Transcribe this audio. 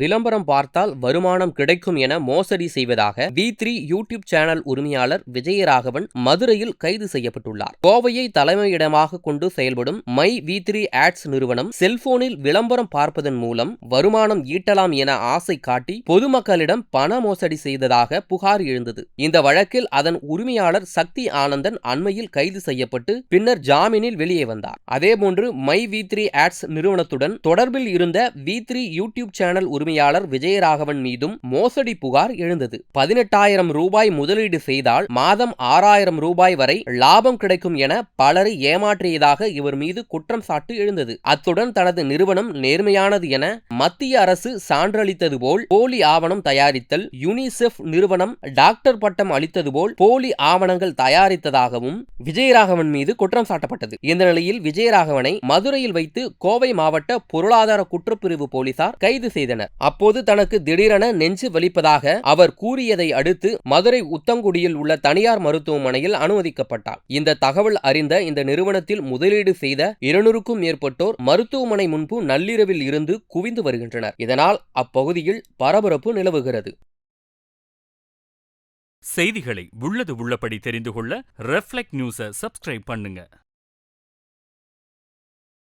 விளம்பரம் பார்த்தால் வருமானம் கிடைக்கும் என மோசடி செய்வதாக வி த்ரீ யூடியூப் சேனல் உரிமையாளர் விஜயராகவன் மதுரையில் கைது செய்யப்பட்டுள்ளார். கோவையை தலைமையிடமாக கொண்டு செயல்படும் மை வி த்ரீ ஆட்ஸ் நிறுவனம் செல்போனில் விளம்பரம் பார்ப்பதன் மூலம் வருமானம் ஈட்டலாம் என ஆசை காட்டி பொதுமக்களிடம் பண மோசடி செய்ததாக புகார் எழுந்தது. இந்த வழக்கில் அதன் உரிமையாளர் சக்தி ஆனந்தன் அண்மையில் கைது செய்யப்பட்டு பின்னர் ஜாமீனில் வெளியே வந்தார். அதேபோன்று மை வி த்ரீ ஆட்ஸ் நிறுவனத்துடன் தொடர்பில் இருந்த வி த்ரீ யூடியூப் சேனல் உரிமை உரிமையாளர் விஜயராகவன் மீதும் மோசடி புகார் எழுந்தது. பதினெட்டாயிரம் ரூபாய் முதலீடு செய்தால் மாதம் ஆறாயிரம் ரூபாய் வரை லாபம் கிடைக்கும் என பலரை ஏமாற்றியதாக இவர் மீது குற்றம் சாட்டு எழுந்தது. அத்துடன் தனது நிறுவனம் நேர்மையானது என மத்திய அரசு சான்றளித்தது போல் போலி ஆவணம் தயாரித்தல் யுனிசெஃப் நிறுவனம் டாக்டர் பட்டம் அளித்தது போல் போலி ஆவணங்கள் தயாரித்ததாகவும் விஜயராகவன் மீது குற்றம் சாட்டப்பட்டது. இந்த நிலையில் விஜயராகவனை மதுரையில் வைத்து கோவை மாவட்ட பொருளாதார குற்றப்பிரிவு போலீசார் கைது செய்தனர். அப்போது தனக்கு திடீரென நெஞ்சு வலிப்பதாக அவர் கூறியதை அடுத்து மதுரை உத்தங்குடியில் உள்ள தனியார் மருத்துவமனையில் அனுமதிக்கப்பட்டார். இந்த தகவல் அறிந்த இந்த நிறுவனத்தில் முதலீடு செய்த இருநூறுக்கும் மேற்பட்டோர் மருத்துவமனை முன்பு நள்ளிரவில் இருந்து குவிந்து வருகின்றனர். இதனால் அப்பகுதியில் பரபரப்பு நிலவுகிறது. செய்திகளை உள்ளது உள்ளபடி தெரிந்து கொள்ள ரெஃப்ளெக்ட் நியூஸை சப்ஸ்கிரைப் பண்ணுங்க.